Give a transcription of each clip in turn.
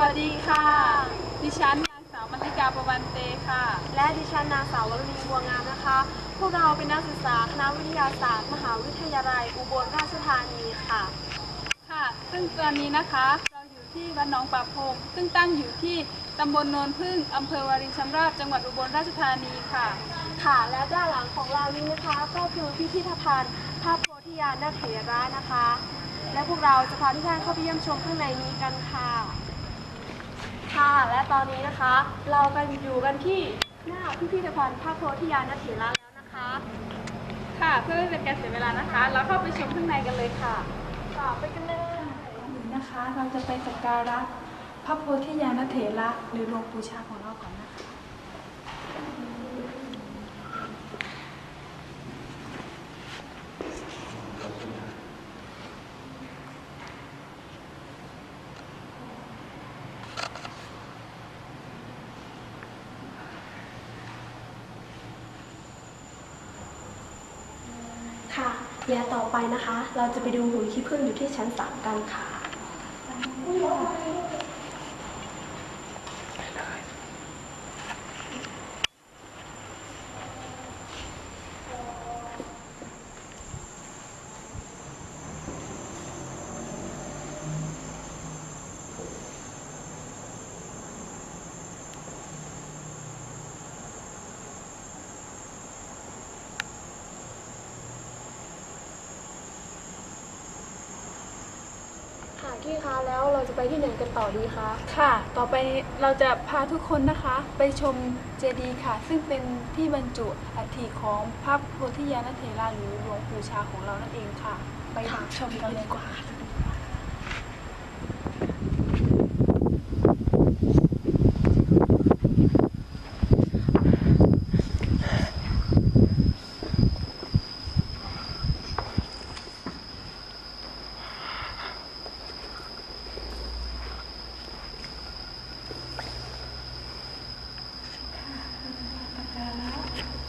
วัสดีค่ะ ดิฉันนางสาวมัลลิกาประวันเตค่ะ และดิฉันนางสาววรุณีบัวงามนะคะ พวกเราเป็นนักศึกษาคณะวิทยาศาสตร์ มหาวิทยาลัย อุบลราชธานีค่ะ ค่ะ ซึ่งตอนนี้นะคะ เราอยู่ที่วัดหนองป่าพง ซึ่งตั้งอยู่ที่ตำบลโนนพึ่งอำเภอวารินชำราบ จังหวัดอุบลราชธานีค่ะ ค่ะ และด้านหลังของเรานี้นะคะ ก็คือพิพิธภัณฑ์พระโพธิญาณนาถเถระนะคะ และพวกเราจะพาทุกท่านเข้าไปเยี่ยมชมข้างในนี้กันค่ะ ค่ะ และตอนนี้นะคะ เรากันอยู่กันที่หน้าพิพิธภัณฑ์พระโพธิญาณเถระแล้วนะคะ ค่ะเพื่อไม่เป็นการเสียเวลานะคะ เราเข้าไปชมข้างในกันเลยค่ะต่อไปกันเลยนะคะ เราจะไปสักการะพระโพธิญาณเถระหรือหลวงปู่ชาของเราก่อนนะคะ ค่ะและต่อไปนะคะ เราจะไปดูหุ่นขี้ผึ้งอยู่ที่ชั้นสามกันค่ะ ค่ะที่คะแล้วเราจะไปที่ไหนกันต่อดีคะค่ะ ต่อไปเราจะพาทุกคนนะคะ ไปชมเจดีย์ค่ะ ซึ่งเป็นที่บรรจุอัฐิของพระโพธิญาณเถระหรือหลวงปู่ชาของเรานั่นเองค่ะ ไปชมกันเลยดีกว่า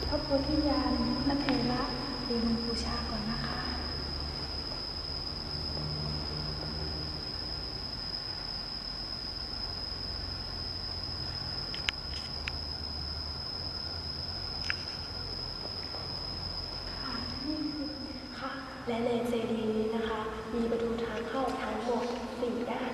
พระโพธิญาณนเถระหรือหลวงปู่ชาก่อนนะคะค่ะและในเจดีย์นี้นะคะ มีประตูทางเข้าทั้งหมดสี่ด้าน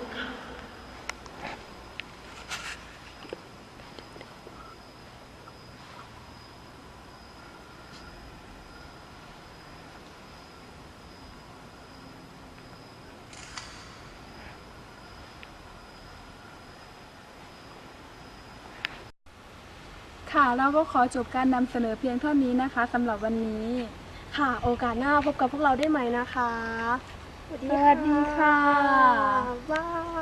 ค่ะค่ะ เราก็ขอจบการนำเสนอเพียงเท่านี้นะคะสำหรับวันนี้ ค่ะ โอกาสหน้าพบกับพวกเราได้ไหมนะคะ สวัสดีค่ะ บ๊ายบาย